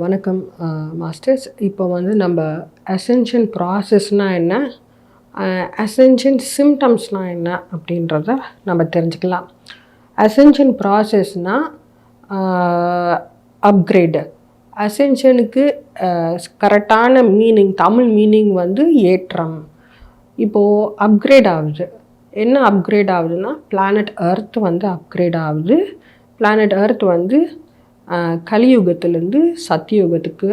வணக்கம் மாஸ்டர்ஸ். இப்போ வந்து நம்ம அசென்ஷன் ப்ராசஸ்னால் என்ன? அசென்ஷன் சிம்டம்ஸ்னால் என்ன அப்படின்றத நம்ம தெரிஞ்சுக்கலாம். அசென்ஷன் ப்ராசஸ்னால் அப்கிரேடு அசென்ஷனுக்கு கரெக்டான மீனிங் தமிழ் மீனிங் வந்து ஏற்றம். இப்போது அப்கிரேட் ஆகுது. என்ன அப்கிரேட் ஆகுதுன்னா பிளானட் அர்த் வந்து அப்கிரேட் ஆகுது. பிளானட் அர்த் வந்து கலியுகத்துலேருந்து சத்தியுகத்துக்கு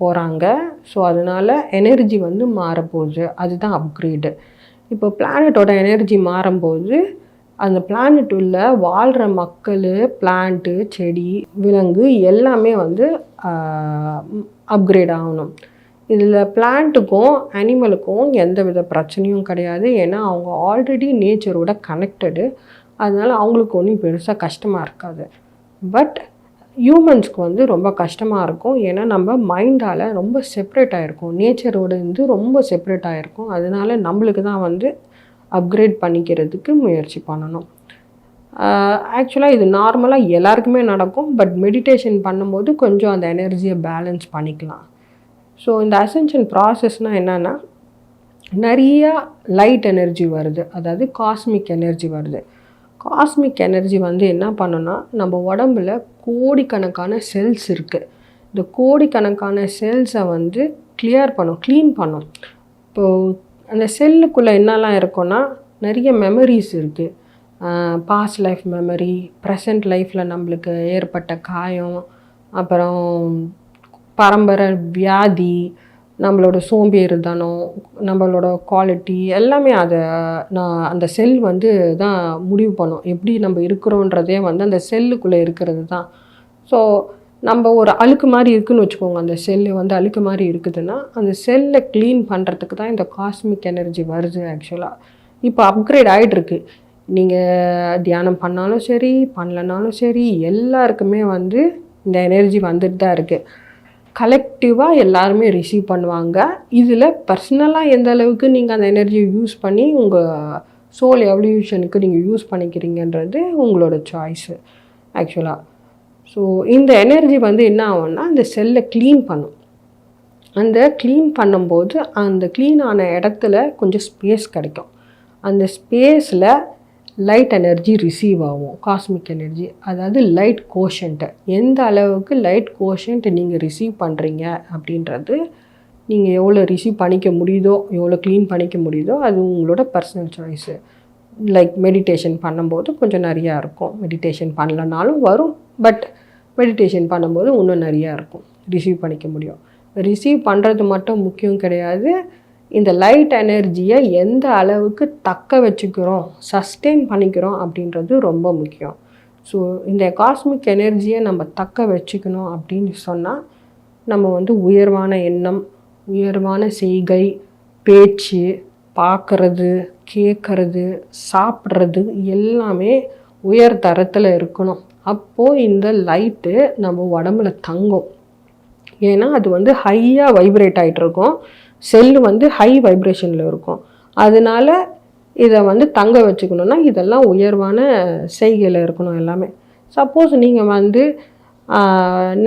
போகிறாங்க ஸோ அதனால் எனர்ஜி வந்து மாறப்போகுது. அதுதான் அப்கிரேடு இப்போ பிளானட்டோட எனர்ஜி மாறும்போது அந்த பிளானட் உள்ள வாழ்கிற மக்கள் பிளான்ட்டு செடி விலங்கு எல்லாமே வந்து அப்கிரேட் ஆகணும். இதில் பிளான்ட்டுக்கும் அனிமலுக்கும் எந்த வித பிரச்சனையும் கிடையாது. ஏன்னா அவங்க ஆல்ரெடி நேச்சரோட கனெக்டடு அதனால் அவங்களுக்கு ஒன்றும் பெருசாக கஷ்டமாக இருக்காது. பட் ஹியூமன்ஸ்க்கு வந்து ரொம்ப கஷ்டமாக இருக்கும். ஏன்னா நம்ம மைண்டால் ரொம்ப செப்ரேட் ஆகிருக்கும் நேச்சரோட இருந்து ரொம்ப செப்ரேட் ஆகிருக்கும் அதனால நம்மளுக்கு தான் வந்து அப்கிரேட் பண்ணிக்கிறதுக்கு முயற்சி பண்ணணும். ஆக்சுவலாக இது நார்மலாக எல்லாருக்குமே நடக்கும். பட் மெடிடேஷன் பண்ணும்போது கொஞ்சம் அந்த எனர்ஜியை பேலன்ஸ் பண்ணிக்கலாம். ஸோ இந்த அசென்ஷன் ப்ராசஸ்னால் என்னென்னா நிறையா லைட் எனர்ஜி வருது. அதாவது காஸ்மிக் எனர்ஜி வருது. காஸ்மிக் எனர்ஜி வந்து என்ன பண்ணுன்னா நம்ம உடம்புல கோடிக்கணக்கான செல்ஸ் இருக்குது இந்த கோடிக்கணக்கான செல்ஸை வந்து கிளியர் பண்ணும் க்ளீன் பண்ணும். இப்போது அந்த செல்லுக்குள்ளே என்னெல்லாம் இருக்கும்னா நிறைய மெமரிஸ் இருக்குது பாஸ்ட் லைஃப் மெமரி ப்ரெசண்ட் லைஃப்பில் நம்மளுக்கு ஏற்பட்ட காயம் அப்புறம் பரம்பரை வியாதி நம்மளோட சோம்பேறித்தனம் நம்மளோட குவாலிட்டி எல்லாமே அதை நான் அந்த செல் வந்து தான் முடிவு பண்ணும். எப்படி நம்ம இருக்கிறோன்றதே வந்து அந்த செல்லுக்குள்ளே இருக்கிறது தான். ஸோ நம்ம ஒரு அழுக்கு மாதிரி இருக்குன்னு வச்சுக்கோங்க. அந்த செல்லு வந்து அழுக்கு மாதிரி இருக்குதுன்னா அந்த செல்லை க்ளீன் பண்ணுறதுக்கு தான் இந்த காஸ்மிக் எனர்ஜி வருது ஆக்சுவலாக இப்போ அப்கிரேட் ஆகிட்டுருக்கு நீங்கள் தியானம் பண்ணாலும் சரி பண்ணலனாலும் சரி எல்லாருக்குமே வந்து இந்த எனர்ஜி வந்துட்டு தான் இருக்குது கலெக்டிவாக எல்லாருமே ரிசீவ் பண்ணுவாங்க. இதில் பர்சனலாக எந்த அளவுக்கு நீங்கள் அந்த எனர்ஜியை யூஸ் பண்ணி உங்கள் சோல் எவல்யூஷனுக்கு நீங்கள் யூஸ் பண்ணிக்கிறீங்கன்றது உங்களோட சாய்ஸு ஆக்சுவலாக ஸோ இந்த எனர்ஜி வந்து என்ன ஆகும்னா அந்த செல்லை க்ளீன் பண்ணும். அந்த க்ளீன் பண்ணும்போது அந்த க்ளீன் ஆன இடத்துல கொஞ்சம் ஸ்பேஸ் கிடைக்கும். அந்த ஸ்பேஸில் லைட் எனர்ஜி ரிசீவ் ஆகும். காஸ்மிக் எனர்ஜி அதாவது லைட் கோஷன்ட்டு எந்த அளவுக்கு லைட் கோஷண்ட் நீங்கள் ரிசீவ் பண்ணுறீங்க அப்படின்றது நீங்கள் எவ்வளோ ரிசீவ் பண்ணிக்க முடியுதோ எவ்வளோ க்ளீன் பண்ணிக்க முடியுதோ அது உங்களோட பர்சனல் சாய்ஸு லைக் மெடிடேஷன் பண்ணும்போது கொஞ்சம் நிறையா இருக்கும். மெடிடேஷன் பண்ணலனாலும் வரும். பட் மெடிடேஷன் பண்ணும்போது இன்னும் நிறையா இருக்கும். ரிசீவ் பண்ணிக்க முடியும். ரிசீவ் பண்ணுறது மட்டும் முக்கியம் கிடையாது. இந்த லைட் எனர்ஜியை எந்த அளவுக்கு தக்க வச்சுக்கிறோம் சஸ்டெயின் பண்ணிக்கிறோம் அப்படின்றது ரொம்ப முக்கியம். ஸோ இந்த காஸ்மிக் எனர்ஜியை நம்ம தக்க வச்சுக்கணும் அப்படின்னு சொன்னால் நம்ம வந்து உயர்வான எண்ணம் உயர்வான செய்கை பேச்சு பார்க்கறது கேட்கறது சாப்பிட்றது எல்லாமே உயர் தரத்தில் இருக்கணும். அப்போது இந்த லைட்டு நம்ம உடம்புல தங்கும். ஏன்னா அது வந்து ஹையாக வைப்ரேட் ஆகிட்டு இருக்கும். செல்லு வந்து ஹை வைப்ரேஷனில் இருக்கும். அதனால இதை வந்து தங்க வச்சுக்கணுன்னா இதெல்லாம் உயர்வான செய்கையில் இருக்கணும் எல்லாமே. சப்போஸ் நீங்கள் வந்து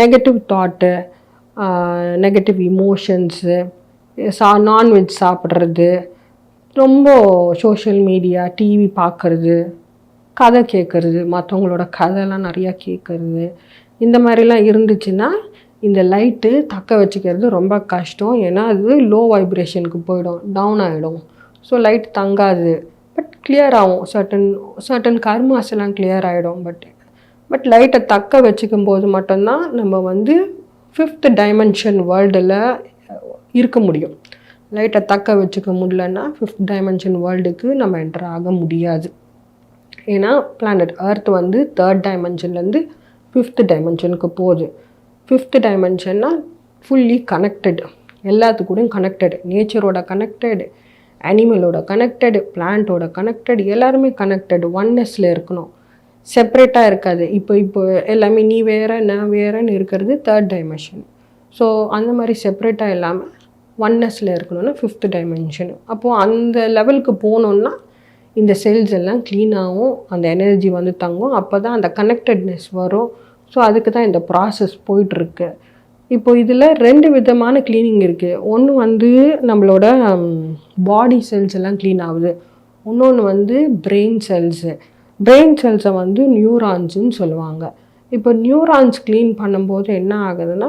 நெகட்டிவ் தாட்டு நெகட்டிவ் இமோஷன்ஸு சா நான்வெஜ் சாப்பிட்றது ரொம்ப சோஷியல் மீடியா டிவி பார்க்குறது கதை கேட்குறது மற்றவங்களோட கதைலாம் நிறையா கேட்குறது இந்த மாதிரிலாம் இருந்துச்சுன்னா இந்த லைட்டு தக்க வச்சுக்கிறது ரொம்ப கஷ்டம். ஏன்னா அது லோ வைப்ரேஷனுக்கு போயிடும் டவுன் ஆகிடும் ஸோ லைட் தங்காது. பட் கிளியர் ஆகும். சர்டன் சர்டன் கர்மாஸ் எல்லாம் கிளியர் ஆகிடும் பட் பட் லைட்டை தக்க வச்சுக்கும் போது மட்டும்தான் நம்ம வந்து ஃபிஃப்த் டைமென்ஷன் வேர்ல்டில் இருக்க முடியும். லைட்டை தக்க வச்சுக்க முடியலன்னா ஃபிஃப்த் டைமென்ஷன் வேர்ல்டுக்கு நம்ம என்டர் ஆக முடியாது. ஏன்னா பிளானட் அர்த் வந்து தேர்ட் டைமென்ஷன்லேருந்து ஃபிஃப்த் டைமென்ஷனுக்கு போகுது. ஃபிஃப்த்து டைமென்ஷன்னா ஃபுல்லி கனெக்டட் எல்லாத்துக்கூடையும் கனெக்டடு நேச்சரோட கனெக்டடு அனிமலோட கனெக்டடு பிளான்ட்டோட கனெக்டடு எல்லாருமே கனெக்டட் ஒன்னஸில் இருக்கணும். செப்ரேட்டாக இருக்காது. இப்போ இப்போ எல்லாமே நீ வேற நான் வேறன்னு இருக்கிறது தேர்ட் டைமென்ஷன் ஸோ அந்த மாதிரி செப்ரேட்டாக இல்லாமல் ஒன்னஸில் இருக்கணும்னா ஃபிஃப்த் டைமென்ஷன் அப்போது அந்த லெவலுக்கு போனோன்னா இந்த செல்ஸ் எல்லாம் க்ளீனாகவும் அந்த எனர்ஜி வந்து தங்கும். அப்போ தான் அந்த கனெக்டட்னஸ் வரும். ஸோ அதுக்கு தான் இந்த ப்ராசஸ் போயிட்டுருக்கு. இப்போ இதில் ரெண்டு விதமான க்ளீனிங் இருக்குது ஒன்று வந்து நம்மளோட பாடி செல்ஸ் எல்லாம் க்ளீன் ஆகுது. இன்னொன்று வந்து பிரெயின் செல்ஸு பிரெயின் செல்ஸை வந்து நியூரான்ஸுன்னு சொல்லுவாங்க. இப்போ நியூரான்ஸ் க்ளீன் பண்ணும்போது என்ன ஆகுதுன்னா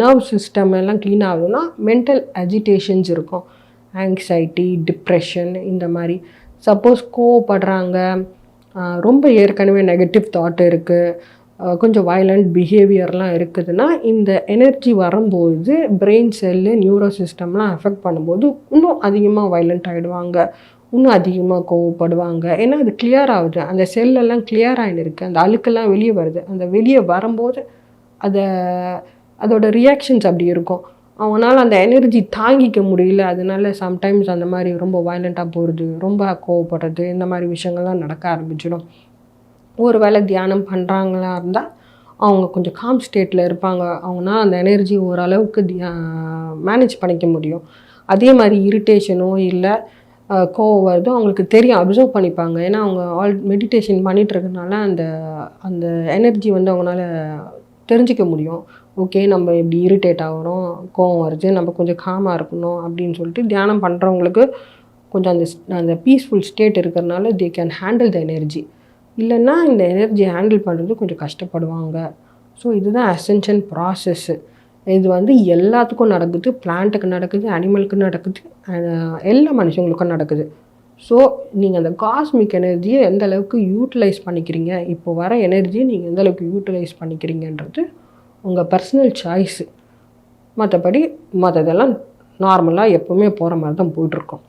நர்வ் சிஸ்டம் எல்லாம் க்ளீன் ஆகுதுன்னா மென்டல் அஜிடேஷன்ஸ் இருக்கும். ஆங்ஸைட்டி டிப்ரெஷன் இந்த மாதிரி. சப்போஸ் கோவப்படுறாங்க. ரொம்ப ஏற்கனவே நெகட்டிவ் தாட் இருக்குது கொஞ்சம் வயலண்ட் பிஹேவியர்லாம் இருக்குதுன்னா இந்த எனர்ஜி வரும்போது பிரெயின் செல்லு நியூரோ சிஸ்டம்லாம் அஃபெக்ட் பண்ணும்போது இன்னும் அதிகமாக வயலண்ட் ஆகிடுவாங்க இன்னும் அதிகமாக கோவப்படுவாங்க. ஏன்னா அது கிளியர் ஆகுது. அந்த செல்லெல்லாம் கிளியர் ஆகிருக்கு அந்த அழுக்கெல்லாம் வெளியே வருது. அந்த வெளியே வரும்போது அதை அதோட ரியாக்ஷன்ஸ் அப்படி இருக்கும். அவனால் அந்த எனர்ஜி தாங்கிக்க முடியல. அதனால சம்டைம்ஸ் அந்த மாதிரி ரொம்ப வயலண்ட்டாக போகிறது ரொம்ப கோவப்படுறது இந்த மாதிரி விஷயங்கள்லாம் நடக்க ஆரம்பிச்சிடும். ஒரு வேளை தியானம் பண்ணுறாங்களா இருந்தால் அவங்க கொஞ்சம் காம் ஸ்டேட்டில் இருப்பாங்க. அவங்கனா அந்த எனர்ஜி ஓரளவுக்கு மேனேஜ் பண்ணிக்க முடியும். அதே மாதிரி இரிட்டேஷனோ இல்லை கோவம் வருதோ அவங்களுக்கு தெரியும் அப்சர்வ் பண்ணிப்பாங்க. ஏன்னா அவங்க ஆல் மெடிடேஷன் பண்ணிகிட்ருக்கனால அந்த அந்த எனர்ஜி வந்து அவங்களால தெரிஞ்சிக்க முடியும். ஓகே நம்ம இப்படி இரிட்டேட் ஆகிறோம் கோவம் வருது நம்ம கொஞ்சம் காமாக இருக்கணும் அப்படின்னு சொல்லிட்டு தியானம் பண்ணுறவங்களுக்கு கொஞ்சம் அந்த அந்த பீஸ்ஃபுல் ஸ்டேட் இருக்கிறனால they can handle the energy இல்லைன்னா இந்த எனர்ஜியை ஹேண்டில் பண்ணுறது கொஞ்சம் கஷ்டப்படுவாங்க. ஸோ இதுதான் அசென்ஷன் ப்ராசஸ்ஸு இது வந்து எல்லாத்துக்கும் நடக்குது. பிளான்ட்டுக்கு நடக்குது அனிமலுக்கு நடக்குது uh, எல்லா மனுஷங்களுக்கும் நடக்குது. ஸோ நீங்கள் அந்த காஸ்மிக் எனர்ஜியை எந்த அளவுக்கு யூட்டிலைஸ் பண்ணிக்கிறீங்க? இப்போ வர எனர்ஜியை நீங்கள் எந்த அளவுக்கு யூட்டிலைஸ் பண்ணிக்கிறீங்கன்றது உங்கள் பர்சனல் சாய்ஸு மற்றபடி மற்றதெல்லாம் நார்மலாக எப்போவுமே போகிற மாதிரி தான் போயிட்டுருக்கோம்.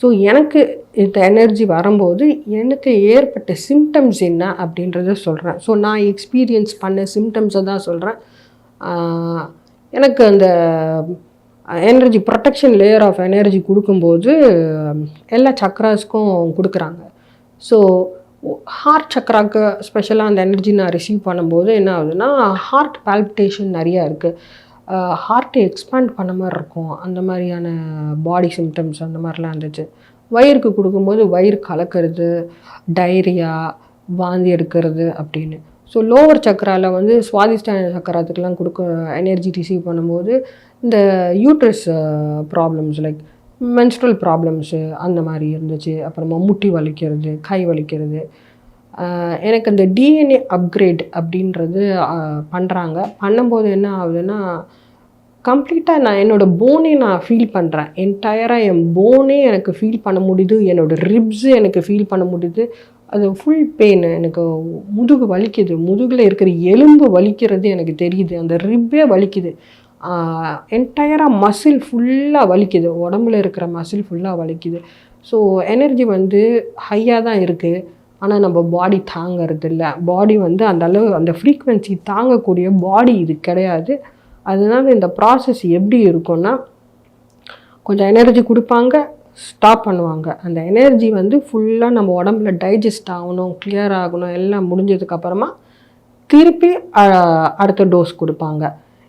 ஸோ எனக்கு இந்த எனர்ஜி வரும்போது எனக்கு ஏற்பட்ட சிம்டம்ஸ் என்ன அப்படின்றத சொல்கிறேன் ஸோ நான் எக்ஸ்பீரியன்ஸ் பண்ண சிம்டம்ஸை தான் சொல்கிறேன் எனக்கு அந்த energy protection layer of energy கொடுக்கும்போது எல்லா சக்ராஸ்க்கும் கொடுக்குறாங்க. ஸோ ஹார்ட் சக்ராக்கு ஸ்பெஷலாக அந்த எனர்ஜி நான் ரிசீவ் பண்ணும்போது என்ன ஆகுதுன்னா ஹார்ட் பால்பிட்டேஷன் நிறையா இருக்குது ஹார்ட்டை எக்ஸ்பேண்ட் பண்ண மாதிரி இருக்கும். அந்த மாதிரியான பாடி சிம்டம்ஸ் அந்த மாதிரிலாம் இருந்துச்சு. வயிறுக்கு கொடுக்கும்போது வயிறு கலக்கிறது டைரியா வாந்தி எடுக்கிறது அப்படின்னு. ஸோ லோவர் சக்கராவில் வந்து சுவாதிஷ்டான சக்கராத்துக்கெலாம் கொடுக்க எனர்ஜி ரிசீவ் பண்ணும்போது இந்த uterus problems like menstrual problems அந்த மாதிரி இருந்துச்சு. அப்புறமா முட்டி வலிக்கிறது கை வலிக்கிறது எனக்கு அந்த டிஎன்ஏ அப்கிரேட் அப்படின்றது பண்ணுறாங்க பண்ணும்போது என்ன ஆகுதுன்னா கம்ப்ளீட்டாக நான் என்னோடய போனே நான் ஃபீல் பண்ணுறேன் என்டையராக என் போனே எனக்கு ஃபீல் பண்ண முடியுது. என்னோடய ரிப்ஸு எனக்கு ஃபீல் பண்ண முடியுது. அது ஃபுல் பெயின் எனக்கு முதுகு வலிக்குது. முதுகில் இருக்கிற எலும்பு வலிக்கிறது எனக்கு தெரியுது. அந்த ரிப்பே வலிக்குது. என்டையராக மசில் ஃபுல்லாக வலிக்குது. உடம்புல இருக்கிற மசில் ஃபுல்லாக வலிக்குது. ஸோ எனர்ஜி வந்து ஹையாக தான் இருக்குது ஆனால் நம்ம பாடி தாங்கிறது இல்லை பாடி வந்து அந்த அளவு அந்த ஃப்ரீக்குவென்சி தாங்கக்கூடிய பாடி இது கிடையாது. அதனால் இந்த ப்ராசஸ் எப்படி இருக்கும்னா கொஞ்சம் எனர்ஜி கொடுப்பாங்க ஸ்டாப் பண்ணுவாங்க. அந்த எனர்ஜி வந்து ஃபுல்லாக நம்ம உடம்புல டைஜஸ்ட் ஆகணும் கிளியர் ஆகணும் எல்லாம் முடிஞ்சதுக்கப்புறமா திருப்பி அடுத்த டோஸ் கொடுப்பாங்க.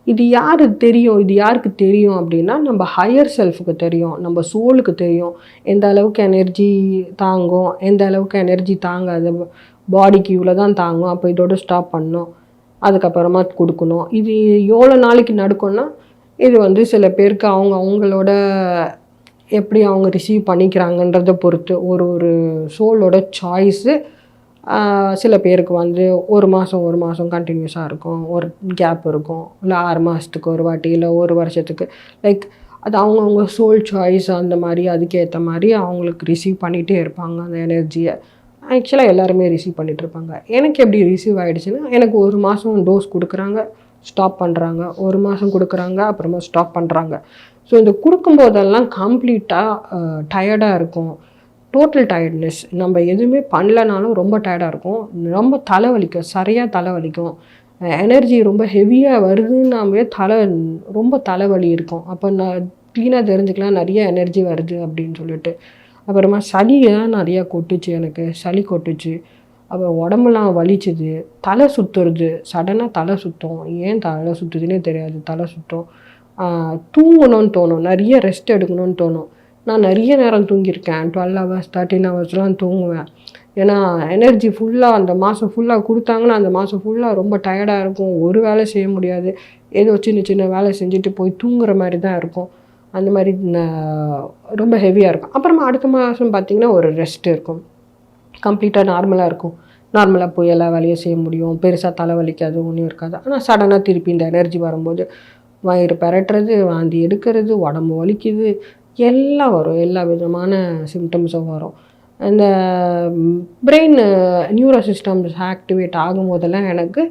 இது யாருக்கு தெரியும்? இது யாருக்கு தெரியும் அப்படின்னா நம்ம ஹையர் செல்ஃபுக்கு தெரியும். நம்ம சோலுக்கு தெரியும். எந்த அளவுக்கு எனர்ஜி தாங்கும்? எந்த அளவுக்கு எனர்ஜி தாங்காது? பாடிக்கு இவ்வளோ தான் தாங்கும். அப்போ இதோட ஸ்டாப் பண்ணும். அதுக்கப்புறமா கொடுக்கணும். இது எவ்வளோ நாளைக்கு நடக்கும்னா இது வந்து சில பேருக்கு அவங்க அவங்களோட எப்படி அவங்க ரிசீவ் பண்ணிக்கிறாங்கன்றதை பொறுத்து ஒரு ஒரு சோலோட சாய்ஸு சில பேருக்கு வந்து ஒரு மாதம் ஒரு மாதம் கண்டினியூஸாக இருக்கும். ஒரு கேப் இருக்கும். இல்லை ஆறு மாதத்துக்கு ஒரு வாட்டி இல்லை ஒரு வருஷத்துக்கு. லைக் அது அவங்கவுங்க சோல் சாய்ஸ் அந்த மாதிரி அதுக்கேற்ற மாதிரி அவங்களுக்கு ரிசீவ் பண்ணிகிட்டே இருப்பாங்க அந்த எனர்ஜியை ஆக்சுவலாக எல்லாருமே ரிசீவ் பண்ணிகிட்டு இருப்பாங்க. எனக்கு எப்படி ரிசீவ் ஆகிடுச்சுன்னா எனக்கு ஒரு மாதம் டோஸ் கொடுக்குறாங்க ஸ்டாப் பண்ணுறாங்க ஒரு மாதம் கொடுக்குறாங்க அப்புறமா ஸ்டாப் பண்ணுறாங்க ஸோ இந்த கொடுக்கும்போதெல்லாம் கம்ப்ளீட்டாக டயர்டாக இருக்கும். டோட்டல் டயர்ட்னஸ் நம்ம எதுவுமே பண்ணலனாலும் ரொம்ப டயர்டாக இருக்கும் ரொம்ப தலைவலிக்கும். சரியாக தலைவலிக்கும். எனர்ஜி ரொம்ப ஹெவியாக வருதுன்னாவே தலை ரொம்ப தலைவலி இருக்கும். அப்போ நான் க்ளீனாக தெரிஞ்சுக்கலாம். நிறைய எனர்ஜி வருது அப்படின்னு சொல்லிட்டு. அப்புறமா சளியெல்லாம் நிறையா கொட்டுச்சு எனக்கு. சளி கொட்டுச்சு. அப்புறம் உடம்புலாம் வலிச்சுது. தலை சுற்றுறது சடனாக தலை சுற்றும் ஏன் தலை சுற்றுதுன்னே தெரியாது. தலை சுற்றும் தூங்கணும்னு தோணும். நிறைய ரெஸ்ட் எடுக்கணும்னு தோணும். நான் நிறைய நேரம் தூங்கியிருக்கேன். டுவெல் ஹவர்ஸ் தேர்ட்டின் ஹவர்ஸ்லாம் தூங்குவேன். ஏன்னா எனர்ஜி ஃபுல்லாக அந்த மாதம் ஃபுல்லாக கொடுத்தாங்கன்னா அந்த மாதம் ஃபுல்லாக ரொம்ப டயர்டாக இருக்கும். ஒரு வேலை செய்ய முடியாது. ஏதோ சின்ன சின்ன வேலை செஞ்சுட்டு போய் தூங்குற மாதிரி தான் இருக்கும். அந்த மாதிரி ந- ரொம்ப ஹெவியாக இருக்கும். அப்புறமா அடுத்த மாதம் பார்த்திங்கன்னா ஒரு ரெஸ்ட் இருக்கும். கம்ப்ளீட்டாக நார்மலாக இருக்கும். நார்மலாக போய் எல்லா வேலையும் செய்ய முடியும். பெருசாக தலை வலிக்காது ஒன்றும் இருக்காது ஆனால் சடனாக திருப்பி இந்த எனர்ஜி வரும்போது வயிறு பெரட்டுறது வாந்தி எடுக்கிறது உடம்பு வலிக்குது. எல்லாம் வரும் எல்லா விதமான சிம்டம்ஸும் வரும். இந்த பிரெயின் நியூரோ சிஸ்டம்ஸ் ஆக்டிவேட் ஆகும்போதெல்லாம் எனக்கு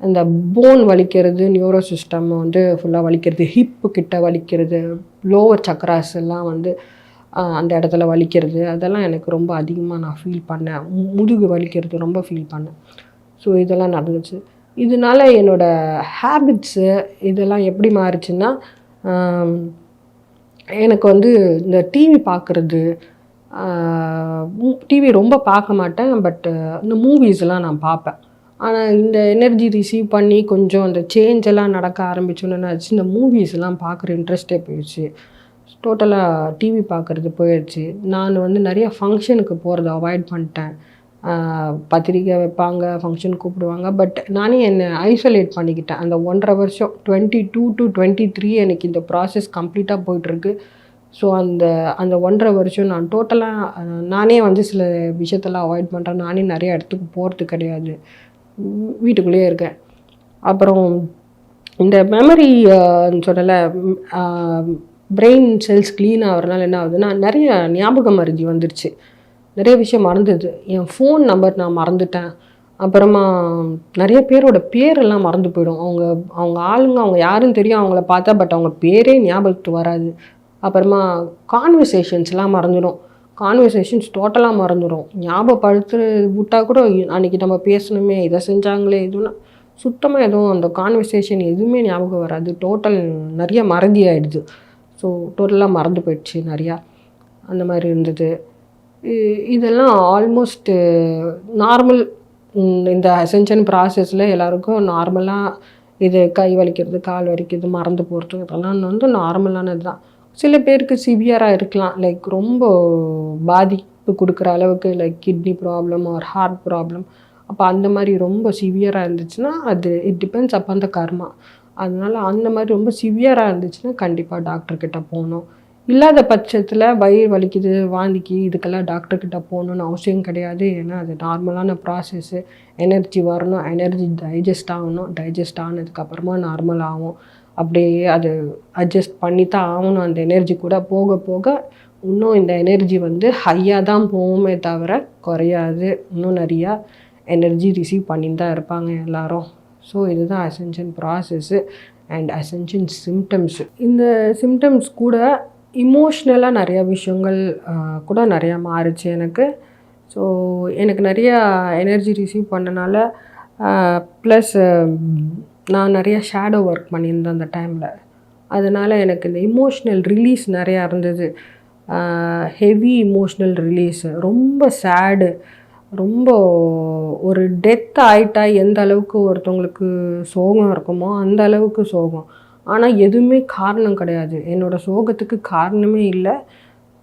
இந்த போன் வலிக்கிறது நியூரோ சிஸ்டம் வந்து ஃபுல்லாக வலிக்கிறது ஹிப்பு கிட்ட வலிக்கிறது லோவர் சக்கராஸ் எல்லாம் வந்து அந்த இடத்துல வலிக்கிறது அதெல்லாம் எனக்கு ரொம்ப அதிகமாக நான் ஃபீல் பண்ணேன். முதுகு வலிக்கிறது ரொம்ப ஃபீல் பண்ணேன். ஸோ இதெல்லாம் நடந்துச்சு. இதனால என்னோடய ஹேபிட்ஸு இதெல்லாம் எப்படி மாறுச்சுன்னா எனக்கு வந்து இந்த டிவி பார்க்குறது டிவி ரொம்ப பார்க்க மாட்டேன் பட்டு இந்த மூவிஸ்லாம் நான் பார்ப்பேன் ஆனால் இந்த எனர்ஜி ரிசீவ் பண்ணி கொஞ்சம் அந்த சேஞ்ச் எல்லாம் நடக்க ஆரம்பிச்சோன்னு ஆச்சு இந்த மூவிஸ்லாம் பார்க்குற இன்ட்ரெஸ்டே போயிடுச்சு. டோட்டலாக டிவி பார்க்குறது போயிடுச்சு. நான் வந்து நிறைய ஃபங்க்ஷனுக்கு போகிறத அவாய்ட் பண்ணிட்டேன். பத்திரிக்கை வைப்பாங்க ஃபங்க்ஷன் கூப்பிடுவாங்க. பட் நானே என்னை ஐசோலேட் பண்ணிக்கிட்டேன். அந்த ஒன்றரை வருஷம் twenty two to twenty three எனக்கு இந்த ப்ராசஸ் கம்ப்ளீட்டாக போயிட்டுருக்கு. ஸோ அந்த அந்த ஒன்றரை வருஷம் நான் டோட்டலாக நானே வந்து சில விஷயத்தெல்லாம் அவாய்ட் பண்ணுறேன் நானே நிறைய இடத்துக்கு போகிறது கிடையாது. வீட்டுக்குள்ளேயே இருக்கேன். அப்புறம் இந்த மெமரி சொல்லலை பிரெயின் செல்ஸ் க்ளீன் ஆகிறதுனால என்ன ஆகுதுன்னா நிறைய ஞாபக மருதி வந்துருச்சு. நிறைய விஷயம் மறந்துது. என் ஃபோன் நம்பர் நான் மறந்துட்டேன். அப்புறமா நிறைய பேரோட பேரெல்லாம் மறந்து போயிடும். அவங்க அவங்க ஆளுங்க அவங்க யாருன்னு தெரியும் அவங்கள பார்த்தா பட் அவங்க பேரே ஞாபகத்துக்கு வராது. அப்புறமா கான்வர்சேஷன்ஸ்லாம் மறந்துடும். கான்வர்சேஷன்ஸ் டோட்டலாக மறந்துடும். ஞாபகப்படுத்து விட்டா கூட அன்றைக்கி நம்ம பேசணுமே இதை செஞ்சாங்களே இதுனா சுத்தமாக எதுவும் அந்த கான்வர்சேஷன் எதுவுமே ஞாபகம் வராது. டோட்டல் நிறைய மறதி ஆகிடுது ஸோ டோட்டலாக மறந்து போயிடுச்சு நிறையா. அந்த மாதிரி இருந்தது. இதெல்லாம் ஆல்மோஸ்ட்டு நார்மல் இந்த அசென்ஷன் ப்ராசஸில் எல்லாருக்கும் நார்மலாக இது கை வலிக்கிறது கால் வலிக்கிறது மறந்து போகிறது இதெல்லாம் வந்து நார்மலானது தான். சில பேருக்கு சிவியராக இருக்கலாம். லைக் ரொம்ப பாதிப்பு கொடுக்குற அளவுக்கு like kidney problem or heart problem அப்போ அந்த மாதிரி ரொம்ப சிவியராக இருந்துச்சுன்னா அது இட் டிபெண்ட்ஸ் அப்போ அந்த கர்மா அதனால் அந்த மாதிரி ரொம்ப சிவியராக இருந்துச்சுன்னா கண்டிப்பாக டாக்டர்கிட்ட போகணும். இல்லாத பட்சத்தில் வயிறு வலிக்குது வாந்திக்கு இதுக்கெல்லாம் டாக்டர்கிட்ட போகணுன்னு அவசியம் கிடையாது. ஏன்னா அது நார்மலான ப்ராசஸ்ஸு எனர்ஜி வரணும் எனர்ஜி டைஜஸ்ட் ஆகணும். டைஜஸ்ட் ஆனதுக்கப்புறமா நார்மல் ஆகும். அப்படியே அது அட்ஜஸ்ட் பண்ணி தான் ஆகணும். அந்த எனர்ஜி கூட போக போக இன்னும் இந்த எனர்ஜி வந்து ஹையாக தான் போகுமே தவிர குறையாது. இன்னும் நிறையா எனர்ஜி ரிசீவ் பண்ணின்னு தான் இருப்பாங்க எல்லாரும். ஸோ இதுதான் ascension process and ascension symptoms இந்த சிம்டம்ஸ் கூட இமோஷ்னலாக நிறையா விஷயங்கள் கூட நிறையா மாறுச்சு எனக்கு. ஸோ எனக்கு நிறையா எனர்ஜி ரிசீவ் பண்ணனால ப்ளஸ் நான் நிறையா ஷேடோ ஒர்க் பண்ணியிருந்தேன் அந்த டைமில் அதனால் எனக்கு இந்த இமோஷ்னல் ரிலீஸ் நிறையா இருந்தது. ஹெவி இமோஷ்னல் ரிலீஸ் ரொம்ப சேடு ரொம்ப ஒரு டெத் ஆகிட்டா எந்த அளவுக்கு ஒருத்தவங்களுக்கு சோகம் இருக்குமோ அந்த அளவுக்கு சோகம். ஆனால் எதுவுமே காரணம் கிடையாது. என்னோடய சோகத்துக்கு காரணமே இல்லை.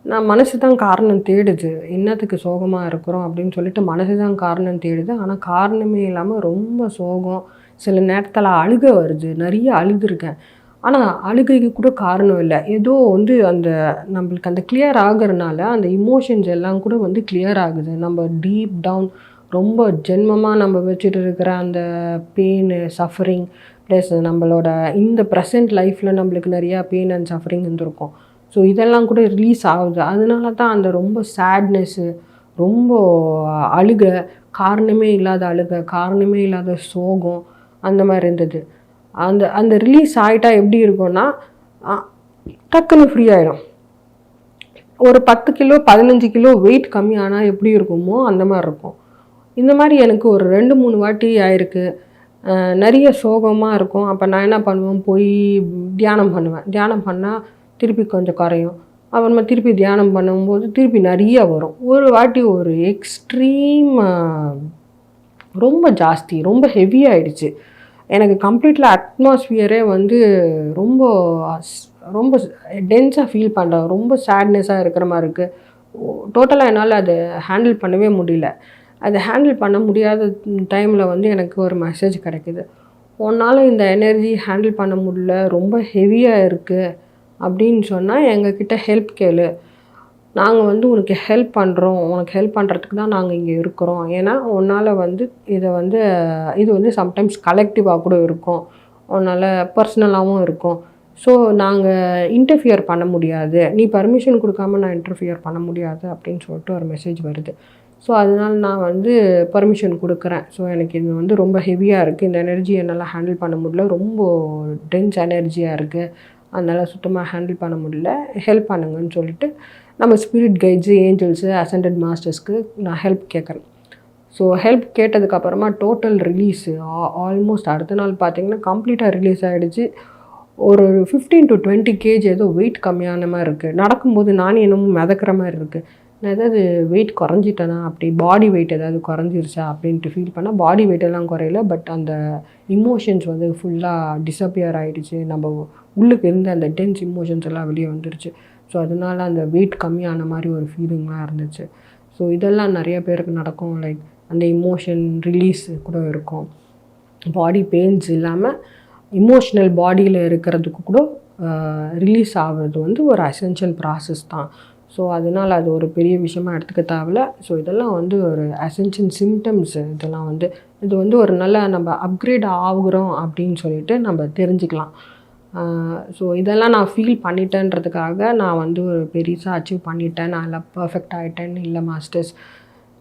நான் மனசு தான் காரணம் தேடுது. என்னத்துக்கு சோகமாக இருக்கிறோம் அப்படின்னு சொல்லிட்டு மனசு தான் காரணம் தேடுது. ஆனால் காரணமே இல்லாமல் ரொம்ப சோகம். சில நேரத்தில் அழுக வருது. நிறைய அழுதுருக்கேன். ஆனால் அழுகைக்கு கூட காரணம் இல்லை. ஏதோ வந்து அந்த நம்மளுக்கு அந்த கிளியர் ஆகுறனால அந்த இமோஷன்ஸ் எல்லாம் கூட வந்து கிளியர் ஆகுது. நம்ம டீப் டவுன் ரொம்ப ஜென்மமாக நம்ம வச்சுட்டு இருக்கிற அந்த பெயின் சஃபரிங் ப்ளஸ் நம்மளோட இந்த ப்ரெசன்ட் லைஃப்பில் நம்மளுக்கு நிறையா பெயின் அண்ட் சஃபரிங் இருந்திருக்கும். ஸோ இதெல்லாம் கூட ரிலீஸ் ஆகுது. அதனால தான் அந்த ரொம்ப சேட்னஸ்ஸு ரொம்ப அழுக காரணமே இல்லாத அழுக காரணமே இல்லாத சோகம் அந்த மாதிரி இருந்தது. அந்த அந்த ரிலீஸ் ஆகிட்டா எப்படி இருக்கும்னா டக்குன்னு ஃப்ரீ ஆகிடும் ஒரு பத்து கிலோ பதினஞ்சு கிலோ வெயிட் கம்மி ஆனால் எப்படி இருக்குமோ அந்த மாதிரி இருக்கும். இந்த மாதிரி எனக்கு ஒரு ரெண்டு மூணு வாட்டி ஆயிருக்கு. நிறைய சோகமாக இருக்கும். அப்போ நான் என்ன பண்ணுவேன்? போய் தியானம் பண்ணுவேன். தியானம் பண்ணால் திருப்பி கொஞ்சம் குறையும். அப்புறமா திருப்பி தியானம் பண்ணும்போது திருப்பி நிறைய வரும். ஒரு வாட்டி ஒரு எக்ஸ்ட்ரீம் ரொம்ப ஜாஸ்தி ரொம்ப ஹெவி ஆயிடுச்சு. எனக்கு கம்ப்ளீட்டில் அட்மாஸ்ஃபியரே வந்து ரொம்ப ரொம்ப டென்ஸாக ஃபீல் பண்ணுறேன் ரொம்ப சேட்னஸாக இருக்கிற மாதிரி இருக்குது டோட்டலாக என்னால் அதை ஹேண்டில் பண்ணவே முடியல. அதை ஹேண்டில் பண்ண முடியாத டைமில் வந்து எனக்கு ஒரு மெசேஜ் கிடைக்குது. உன்னால் இந்த எனர்ஜி ஹேண்டில் பண்ண முடியல ரொம்ப ஹெவியாக இருக்குது அப்படின்னு சொன்னால் எங்ககிட்ட ஹெல்ப் கேளு. நாங்கள் வந்து உனக்கு ஹெல்ப் பண்ணுறோம் உனக்கு ஹெல்ப் பண்ணுறதுக்கு தான் நாங்கள் இங்கே இருக்கிறோம். ஏன்னா உன்னால் வந்து இதை வந்து இது வந்து சம்டைம்ஸ் கலெக்டிவாக கூட இருக்கும். உன்னால் பர்சனலாகவும் இருக்கும். ஸோ நாங்கள் இன்டர்ஃபியர் பண்ண முடியாது. நீ பர்மிஷன் கொடுக்காம நான் இன்டர்ஃபியர் பண்ண முடியாது அப்படின்னு சொல்லிட்டு ஒரு மெசேஜ் வருது. ஸோ அதனால் நான் வந்து பர்மிஷன் கொடுக்குறேன். ஸோ எனக்கு இது வந்து ரொம்ப ஹெவியாக இருக்குது இந்த எனர்ஜி என்னால் ஹேண்டில் பண்ண முடியல. ரொம்ப டென்ஸ் எனர்ஜியாக இருக்குது அதனால் சுத்தமாக ஹேண்டில் பண்ண முடியல. ஹெல்ப் பண்ணுங்கன்னு சொல்லிட்டு நம்ம ஸ்பிரிட் கைட்ஸு ஏஞ்சல்ஸு அசண்டட் மாஸ்டர்ஸ்க்கு நான் ஹெல்ப் கேட்குறேன் ஸோ ஹெல்ப் கேட்டதுக்கப்புறமா டோட்டல் ரிலீஸு ஆல்மோஸ்ட் அடுத்த நாள் பார்த்தீங்கன்னா கம்ப்ளீட்டாக ரிலீஸ் ஆகிடுச்சு ஒரு ஃபிஃப்டீன் டு டுவெண்ட்டி கேஜ் ஏதோ வெயிட் கம்மியான மாதிரி இருக்குது நடக்கும்போது நானே என்னமோ மிதக்கிற மாதிரி இருக்குது நான் ஏதாவது வெயிட் குறைஞ்சிட்டேனா அப்படி பாடி வெயிட் ஏதாவது குறைஞ்சிருச்சா அப்படின்ட்டு ஃபீல் பண்ணால் பாடி வெயிட்டெல்லாம் குறையல பட் அந்த இமோஷன்ஸ் வந்து ஃபுல்லாக டிஸப்பியர் ஆகிடுச்சு நம்ம உள்ளுக்கு இருந்த அந்த டென்ஸ் இமோஷன்ஸ் எல்லாம் வெளியே வந்துருச்சு. ஸோ அதனால அந்த வெயிட் கம்மியான மாதிரி ஒரு ஃபீலிங்லாம் இருந்துச்சு. ஸோ இதெல்லாம் நிறைய பேருக்கு நடக்கும். லைக் அந்த இமோஷன் ரிலீஸ் கூட இருக்கும். பாடி பெயின்ஸ் இல்லாமல் இமோஷனல் பாடியில் இருக்கிறதுக்கு கூட ரிலீஸ் ஆகிறது வந்து ஒரு அசென்ஷியல் ப்ராசஸ் தான். ஸோ அதனால் அது ஒரு பெரிய விஷயமா எடுத்துக்க தேவையில்ல. ஸோ இதெல்லாம் வந்து ஒரு அசென்ஷன் சிம்டம்ஸ் இதெல்லாம் வந்து இது வந்து ஒரு நல்ல நம்ம அப்கிரேட் ஆகுறோம் அப்படின்னு சொல்லிட்டு நம்ம தெரிஞ்சுக்கலாம். ஸோ இதெல்லாம் நான் ஃபீல் பண்ணிட்டேன்றதுக்காக நான் வந்து ஒரு பெருசாக அச்சீவ் பண்ணிட்டேன். நான் எல்லாம் பர்ஃபெக்ட் ஆகிட்டேன்னு இல்லை மாஸ்டர்ஸ்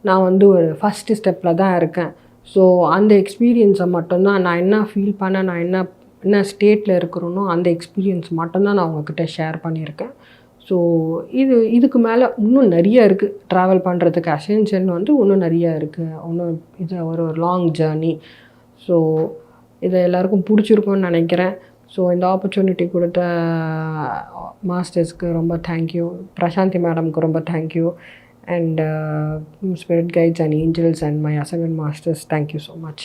நான் வந்து ஒரு ஃபஸ்ட்டு ஸ்டெப்பில் தான் இருக்கேன். ஸோ அந்த எக்ஸ்பீரியன்ஸை மட்டும்தான் நான் என்ன ஃபீல் பண்ண நான் என்ன என்ன ஸ்டேட்டில் இருக்கிறோனோ அந்த எக்ஸ்பீரியன்ஸ் மட்டும்தான் நான் உங்ககிட்ட ஷேர் பண்ணியிருக்கேன். ஸோ இது இதுக்கு மேலே இன்னும் நிறைய இருக்குது ட்ராவல் பண்ணுறதுக்கு அசென்ஷன் வந்து இன்னும் நிறைய இருக்குது இன்னும் இது ஒரு ஒரு லாங் ஜேர்னி ஸோ இதை எல்லாருக்கும் பிடிச்சிருக்கும்னு நினைக்கிறேன். ஸோ இந்த ஆப்பர்ச்சுனிட்டி கொடுத்த uh, மாஸ்டர்ஸ்க்கு ரொம்ப தேங்க்யூ பிரசாந்தி மேடம்க்கு ரொம்ப thank you and spirit guides and angels and my ascended masters thank you so much